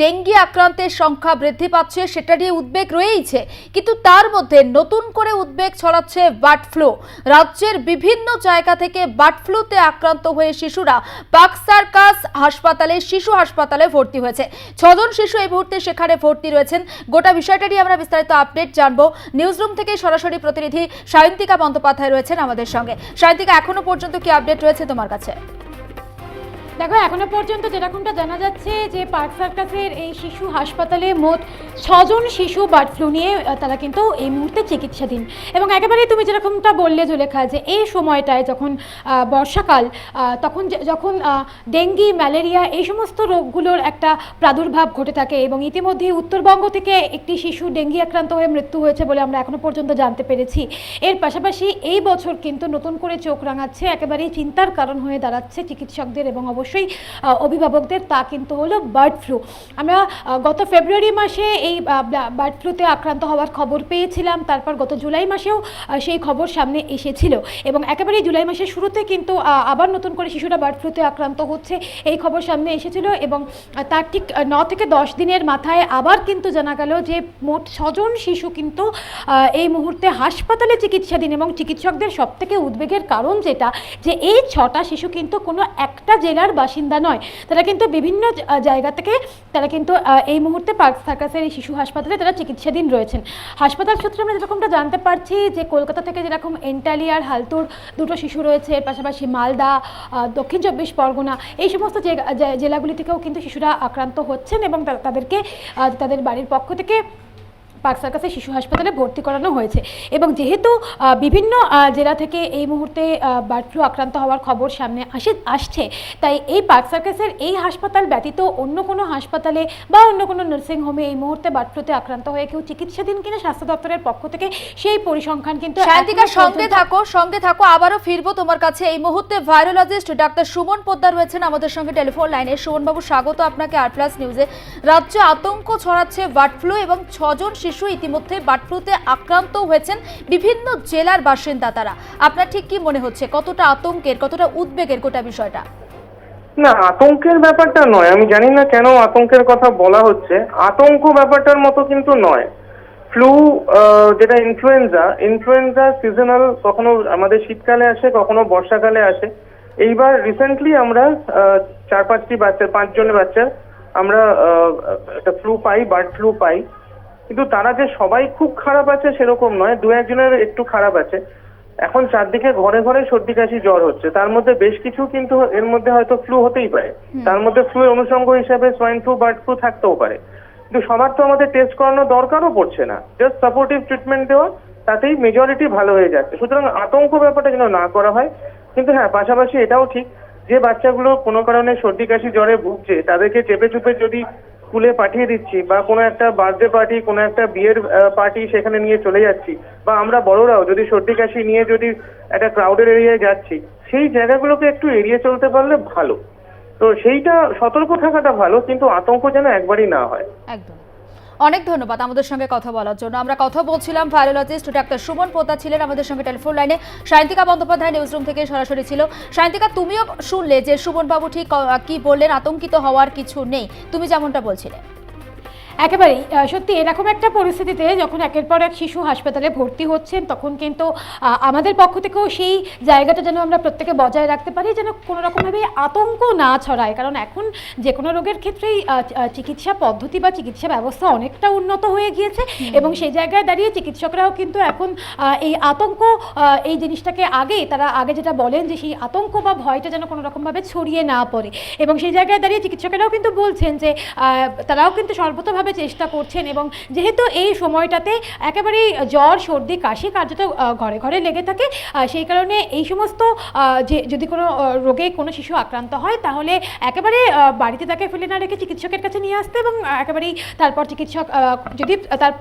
Dengue আক্রান্তের সংখ্যা বৃদ্ধি পাচ্ছে, সেটা নিয়ে উদ্বেগ রয়েইছে। কিন্তু তার মধ্যে নতুন করে উদ্বেগ ছড়াচ্ছে বার্ড ফ্লু। রাজ্যের বিভিন্ন জায়গা থেকে বার্ড ফ্লুতে আক্রান্ত হয়ে শিশুরা পাক সার্কাস হাসপাতালে, শিশু হাসপাতালে ভর্তি হয়েছে। ছজন শিশু এই মুহূর্তে সেখানে ভর্তি রয়েছেন। গোটা বিষয়টা নিয়ে আমরা বিস্তারিত আপডেট জানব। নিউজরুম থেকে সরাসরি প্রতিনিধি সায়ন্তিকা বন্দ্যোপাধ্যায় রয়েছেন আমাদের সঙ্গে। সায়ন্তিকা, এখনও পর্যন্ত কি আপডেট রয়েছে তোমার কাছে? দেখো, এখনও পর্যন্ত যেরকমটা জানা যাচ্ছে যে পার্ক সার্কাসের এই শিশু হাসপাতালে মোট ছজন শিশু বার্ড ফ্লু নিয়ে তারা কিন্তু এই মুহূর্তে চিকিৎসাধীন। এবং একেবারেই তুমি যেরকমটা বললে জুলেখা, যে এই সময়টায় যখন বর্ষাকাল তখন যখন ডেঙ্গি, ম্যালেরিয়া এই সমস্ত রোগগুলোর একটা প্রাদুর্ভাব ঘটে থাকে এবং ইতিমধ্যেই উত্তরবঙ্গ থেকে একটি শিশু ডেঙ্গি আক্রান্ত হয়ে মৃত্যু হয়েছে বলে আমরা এখনও পর্যন্ত জানতে পেরেছি। এর পাশাপাশি এই বছর কিন্তু নতুন করে চোখ রাঙাচ্ছে, একেবারেই চিন্তার কারণ হয়ে দাঁড়াচ্ছে চিকিৎসকদের এবং অবশ্যই আহ, অভিভাবকদের তা কিন্তু হলো বার্ড ফ্লু আমরা গত ফেব্রুয়ারি মাসে এই বার্ড ফ্লুতে আক্রান্ত হওয়ার খবর পেয়েছিলাম। তারপর গত জুলাই মাসেও সেই খবর সামনে এসেছিল। এবং একেবারেই জুলাই মাসের শুরুতে কিন্তু আবার নতুন করে শিশুরা বার্ড ফ্লুতে আক্রান্ত হচ্ছে। এই খবর সামনে এসেছিল এবং তার ঠিক ন থেকে দশ দিনের মাথায় আবার কিন্তু জানা গেল যে মোট ছজন শিশু কিন্তু এই মুহূর্তে হাসপাতালে চিকিৎসাধীন এবং চিকিৎসকদের সব থেকে উদ্বেগের কারণ যেটা যে এই ছটা শিশু কিন্তু কোনো একটা জেলার বাসিন্দা নয়। তারা কিন্তু বিভিন্ন জায়গা থেকে তারা কিন্তু এই মুহূর্তে পার্ক সার্কাসের এই শিশু হাসপাতালে তারা চিকিৎসাধীন রয়েছেন। হাসপাতাল সূত্রে আমরা যেরকমটা জানতে পারছি যে কলকাতা থেকে যেরকম এন্টালি আর হালতুর দুটো শিশু রয়েছে, পাশাপাশি মালদা দক্ষিণ চব্বিশ পরগনা, এই সমস্ত জেলাগুলি থেকেও কিন্তু শিশুরা আক্রান্ত হচ্ছেন এবং তাদেরকে তাদের বাড়ির পক্ষ থেকে পার্ক সার্কাসে শিশু হাসপাতালে ভর্তি করানো হয়েছে। এবং যেহেতু বিভিন্ন জেলা থেকে এই মুহূর্তে বার্ড ফ্লু আক্রান্ত হওয়ার খবর সামনে আসে আসছে তাই এই পার্ক সার্কাসের এই হাসপাতাল ব্যতীত অন্য কোনো হাসপাতালে বা অন্য কোনো নার্সিং হোমে এই মুহূর্তে বার্ড ফ্লুতে আক্রান্ত হয়ে কেউ চিকিৎসাধীন কিনা স্বাস্থ্য দপ্তরের পক্ষ থেকে সেই পরিসংখ্যান কিন্তু সায়ন্তিকার সঙ্গে থাকো সঙ্গে থাকো আবারও ফিরবো তোমার কাছে। এই মুহূর্তে ভাইরোলজিস্ট ডাক্তার সুমন পোদ্দার রয়েছেন আমাদের সঙ্গে টেলিফোন লাইনে সুমনবাবু স্বাগত আপনাকে আর প্লাস নিউজে রাজ্যে আতঙ্ক ছড়াচ্ছে বার্ড ফ্লু এবং ছজন শিশু ইতিমধ্যে বার্ড ফ্লুতে আক্রান্ত হয়েছেন বিভিন্ন জেলার বাসিন্দা তারা। আপনার ঠিক কি মনে হচ্ছে? কতটা আতঙ্কের, কতটা উদ্বেগের গোটা বিষয়টা? না, আতঙ্কের ব্যাপারটা নয়। আমি জানি না কেন আতঙ্কের কথা বলা হচ্ছে। আতঙ্ক ব্যাপারটার মতো কিন্তু নয়। ফ্লু যেটা ইনফ্লুয়েঞ্জা ইনফ্লুয়েঞ্জা সিজনাল কখনো আমাদের শীতকালে আসে, কখনো বর্ষাকালে আসে। এইবার রিসেন্টলি আমরা চার পাঁচটি বাচ্চা, পাঁচজনের বাচ্চার আমরা একটা ফ্লু পাই বার্ড ফ্লু পাই। কিন্তু তারা যে সবাই খুব খারাপ আছে সেরকম নয় দু একজনের একটু খারাপ আছে। এখন চারদিকে ঘরে ঘরে সর্দি কাশি জ্বর হচ্ছে। তার মধ্যে বেশ কিছু কিন্তু এর মধ্যে হয়তো ফ্লু হতেই পারে। তার মধ্যে ফ্লু অনুষঙ্গ হিসাবে সোয়াইন ফ্লু বার্ড ফ্লু থাকতেও পারে। কিন্তু সবার তো আমাদের টেস্ট করানোর দরকারও পড়ছে না। জাস্ট সাপোর্টিভ ট্রিটমেন্ট দেওয়া তাতেই মেজরিটি ভালো হয়ে যাচ্ছে। সুতরাং আতঙ্ক ব্যাপারটা যেন না করা হয়। কিন্তু হ্যাঁ পাশাপাশি এটাও ঠিক যে বাচ্চাগুলো কোনো কারণে সর্দি কাশি জ্বরে ভুগছে তাদেরকে চেপে চুপে যদি স্কুলে পাঠিয়ে দিচ্ছি বা কোনো একটা বার্থডে পার্টি কোনো একটা বিয়ের পার্টি সেখানে নিয়ে চলে যাচ্ছি। বা আমরা বড়রাও যদি সর্দি কাশি নিয়ে যদি একটা ক্রাউডের এরিয়ায় যাচ্ছি, সেই জায়গাগুলোকে একটু এড়িয়ে চলতে পারলে ভালো। তো সেইটা সতর্ক থাকাটা ভালো, কিন্তু আতঙ্ক যেন একবারই না হয়। একদম। অনেক ধন্যবাদ আমাদের সঙ্গে কথা বলার জন্য। আমরা কথা বলছিলাম ভাইরোলজিস্ট ডাক্তার সুমন পোতা ছিলেন আমাদের সঙ্গে টেলিফোন লাইনে সায়ন্তিকা বন্দ্যোপাধ্যায় নিউজরুম থেকে সরাসরি ছিল। সায়ন্তিকা, তুমিও শুনলে যে সুমনবাবু ঠিক কি বললেন? আতঙ্কিত হওয়ার কিছু নেই। তুমি যেমনটা বলছিলে। একেবারেই সত্যি এরকম একটা পরিস্থিতিতে যখন একের পর এক শিশু হাসপাতালে ভর্তি হচ্ছেন তখন কিন্তু আমাদের পক্ষ থেকেও সেই জায়গাটা যেন আমরা প্রত্যেকে বজায় রাখতে পারি যেন কোনো রকমভাবে আতঙ্ক না ছড়ায়। কারণ এখন যে কোনো রোগের ক্ষেত্রেই চিকিৎসা পদ্ধতি বা চিকিৎসা ব্যবস্থা অনেকটা উন্নত হয়ে গিয়েছে এবং সেই জায়গায় দাঁড়িয়ে চিকিৎসকরাও কিন্তু এখন এই আতঙ্ক এই জিনিসটাকে আগে তারা আগে যেটা বলেন যে সেই আতঙ্ক বা ভয়টা যেন কোনো রকমভাবে ছড়িয়ে না পড়ে। এবং সেই জায়গায় দাঁড়িয়ে চিকিৎসকেরাও কিন্তু বলছেন যে তারাও কিন্তু সর্বতভাবে চেষ্টা করছেন এবং যেহেতু এই সময়টাতে একেবারেই জ্বর, সর্দি, কাশি কার্যত ঘরে ঘরে লেগে থাকে সেই কারণে এই সমস্ত যে, যদি কোনো রোগে কোনো শিশু আক্রান্ত হয়, তাহলে একেবারে বাড়িতে তাকে ফেলে না রেখে চিকিৎসকের কাছে নিয়ে আসতে এবং একেবারেই তারপর চিকিৎসক যদি তার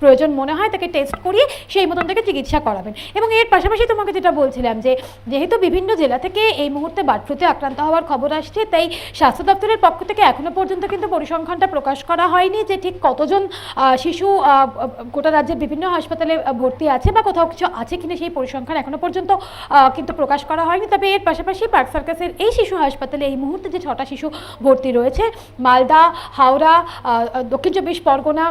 প্রয়োজন মনে হয় তাকে টেস্ট করিয়ে সেই মতন থেকে চিকিৎসা করাবেন। এবং এর পাশাপাশি তোমাকে যেটা বলছিলাম যে, যেহেতু বিভিন্ন জেলা থেকে এই মুহূর্তে বার্ড ফ্লুতে আক্রান্ত হওয়ার খবর আসছে, তাই স্বাস্থ্য দপ্তরের পক্ষ থেকে এখনও পর্যন্ত কিন্তু পরিসংখ্যানটা প্রকাশ করা হয়নি। যে ঠিক কতজন শিশু গোটা রাজ্যের বিভিন্ন হাসপাতালে ভর্তি আছে বা কোথাও কিছু আছে কিনা সেই পরিসংখ্যান এখনও পর্যন্ত কিন্তু প্রকাশ করা হয়নি। তবে এর পাশাপাশি পার্ক সার্কাসের এই শিশু হাসপাতালে এই মুহূর্তে যে ছটা শিশু ভর্তি রয়েছে, মালদা, হাওড়া দক্ষিণ চব্বিশ পরগনা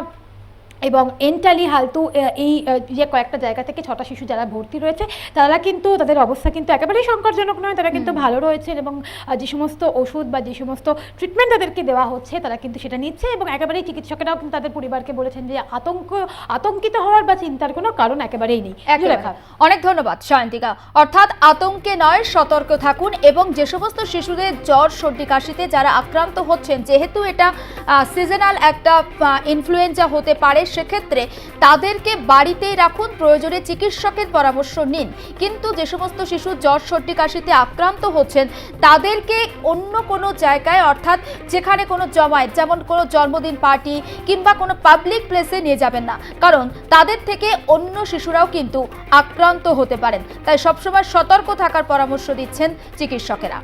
এবং এন্টালি হালতু এই যে কয়েকটা জায়গা থেকে ছটা শিশু যারা ভর্তি রয়েছে তারা কিন্তু তাদের অবস্থা কিন্তু একেবারেই সংকটজনক নয়। তারা কিন্তু ভালো রয়েছেন এবং যে সমস্ত ওষুধ বা যে সমস্ত ট্রিটমেন্ট তাদেরকে দেওয়া হচ্ছে তারা কিন্তু সেটা নিচ্ছে এবং একেবারেই চিকিৎসকেরাও কিন্তু তাদের পরিবারকে বলেছেন যে আতঙ্ক আতঙ্কিত হওয়ার বা চিন্তার কোনো কারণ একেবারেই নেই। অনেক ধন্যবাদ সায়ন্তিকা। অর্থাৎ আতঙ্কে নয় সতর্ক থাকুন এবং যে সমস্ত শিশুদের জ্বর সর্দি কাশিতে যারা আক্রান্ত হচ্ছেন যেহেতু এটা সিজনাল একটা ইনফ্লুয়েঞ্জা হতে পারে সেক্ষেত্রে তাদেরকে বাড়িতেই রাখুন, প্রয়োজনে চিকিৎসকের পরামর্শ নিন। কিন্তু যে সমস্ত শিশু জ্বর, সর্দি, কাশিতে আক্রান্ত হচ্ছেন, তাদেরকে অন্য কোনো জায়গায়, অর্থাৎ যেখানে কোনো জমায়েত, যেমন কোনো জন্মদিন পার্টি কিংবা কোনো পাবলিক প্লেসে নিয়ে যাবেন না। কারণ তাদের থেকে অন্য শিশুরাও কিন্তু আক্রান্ত হতে পারেন। তাই সবসময় সতর্ক থাকার পরামর্শ দিচ্ছেন চিকিৎসকেরা।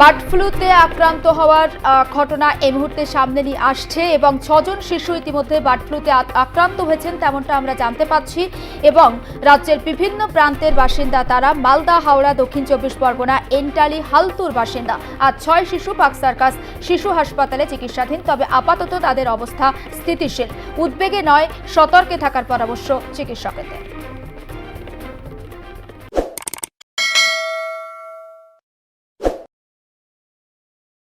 বার্ড ফ্লুতে আক্রান্ত হওয়ার ঘটনা এই মুহূর্তে সামনে নিয়ে আসছে এবং ছজন শিশু ইতিমধ্যে বার্ড ফ্লুতে আক্রান্ত হয়েছেন তেমনটা আমরা জানতে পাচ্ছি এবং রাজ্যের বিভিন্ন প্রান্তের বাসিন্দা তারা মালদা, হাওড়া, দক্ষিণ চব্বিশ পরগনা, এন্টালি, হালতুর বাসিন্দা আর ছয় শিশু পাক সার্কাস শিশু হাসপাতালে চিকিৎসাধীন। তবে আপাতত তাদের অবস্থা স্থিতিশীল। উদ্বেগে নয়, সতর্কে থাকার পরামর্শ চিকিৎসকেদের।